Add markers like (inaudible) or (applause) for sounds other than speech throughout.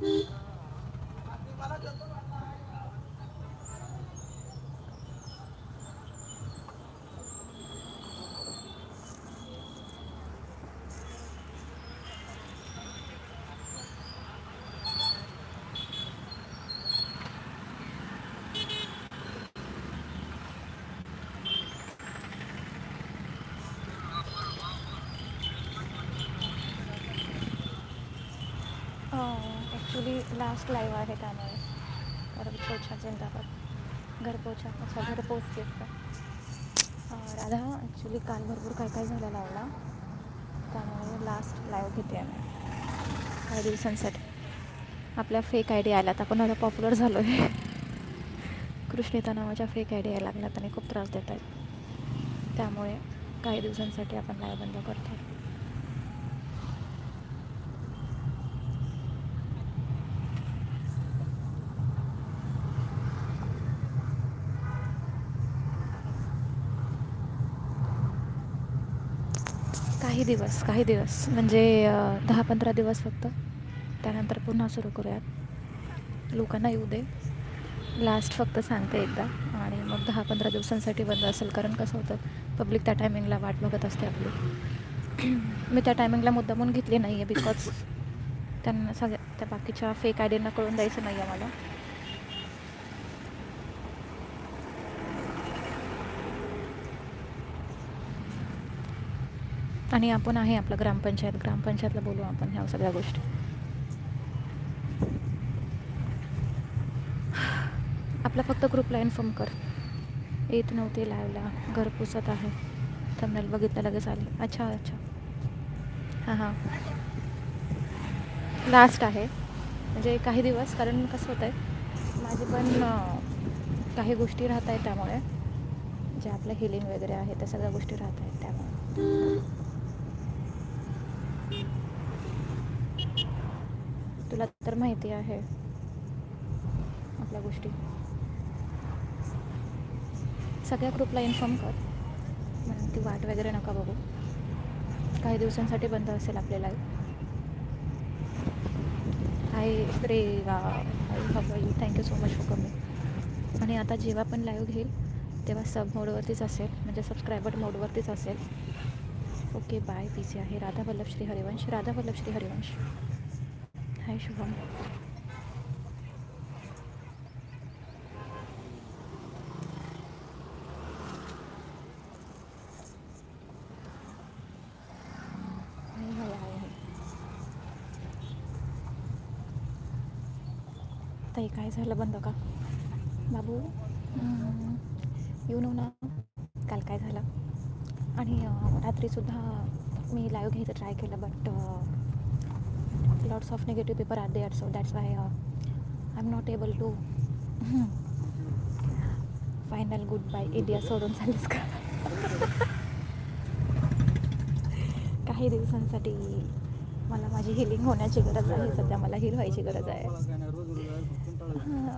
Beep. Last live आहे त्यामुळे घर पोछा जिंदाबाद घर पोछा अच्छा घर पोचते राधा ॲक्च्युली काल भरपूर काय काय झालं लावला. त्यामुळे लास्ट लाईव्ह घेते आम्ही. काही दिवसांसाठी. आपल्या फेक आय डी आल्यात. आपण आता पॉप्युलर झालो आहे कृष्णिता नावाच्या फेक आय डी यायला लागल्यात आणि खूप त्रास देत आहेत त्यामुळे काही दिवसांसाठी आपण लाईव्ह बंद करतो काही दिवस काही दिवस. म्हणजे दहा पंधरा दिवस फक्त. त्यानंतर पुन्हा सुरू करूयात. लोकांना येऊ दे. लास्ट फक्त सांगते एकदा. आणि मग दहा पंधरा दिवसांसाठी बंद असेल. कारण कसं होतं पब्लिक त्या टायमिंगला वाट बघत असते आपली. (clears throat) मी त्या टायमिंगला मुद्दामून घेतली नाही आहे बिकॉज त्यांना सगळ्या त्या बाकीच्या फेक आयडींना कळून द्यायचं नाही आहे मला. आणि आपण आहे आपलं ग्रामपंचायत. ग्रामपंचायतला बोलू आपण ह्या सगळ्या गोष्टी. आपला फक्त ग्रुपला इन्फॉर्म कर. येत नव्हते लाईव्हला घर पुसत आहे. थंबनेल बघितलं लगेच आली. अच्छा अच्छा. हां हां. लास्ट आहे. म्हणजे काही दिवस कारण कसं होतं आहे माझे पण काही गोष्टी राहत आहेत त्यामुळे. जे आपलं हिलिंग वगैरे आहे त्या सगळ्या गोष्टी राहत आहेत त्यामुळे. तर माहिती आहे आपल्या गोष्टी. सगळ्या ग्रुपला इन्फॉर्म कर. म्हणून ती वाट वगैरे नका बघू. काही दिवसांसाठी बंद असेल आपले live high ray hi how you thank you so much for coming आणि आता जेव्हा पण लाईव्ह घेईल तेव्हा सब मोडवरतीच असेल म्हणजे सबस्क्रायबर मोडवरतीच असेल. ओके बाय पी सी आहे. राधा वल्लभ श्री हरिवंश. राधा वल्लभ श्री हरिवंश. हाय शुभम ताई काय झालं बंद का? बाबू? येऊ नो ना. काल काय झालं? आणि रात्रीसुद्धा मी लाईव्ह घ्यायचं ट्राय केलं but lots of negative paper are there so that's why I am not able to final good bye India सोडून चालीस का काही दिवसांसाठी मला माझी हिलिंग होण्याची गरज आहे सध्या मला हिल व्हायची गरज आहे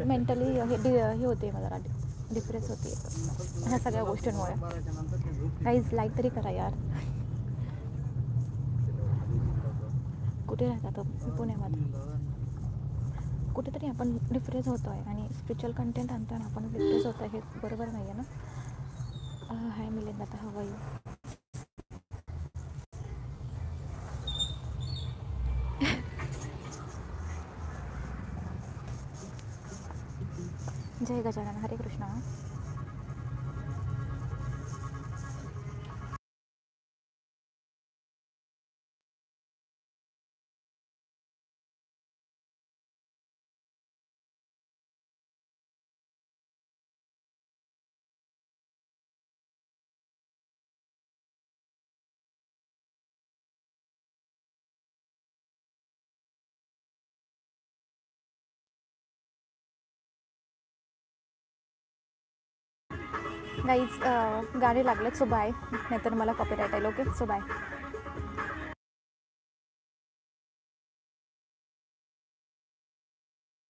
मेंटली हे डि हे होते मला डिप्रेस होते ह्या सगळ्या गोष्टींमुळे काहीच लाईक तरी करा यार कुठे राहता तो पुण्यामध्ये. कुठेतरी आपण डिफ्रेस होतो आहे आणि स्पिरिच्युअल कंटेंट आणताना आपण डिफ्रेस होतो आहे हे बरोबर नाही आहे ना हाय मिलिंद आता हवं येऊ (laughs) जय गजानन हरे कृष्ण. नाहीच uh, गाणे लागलेत सो बाय नाहीतर मला कॉपीराईट आहे ओके सो बाय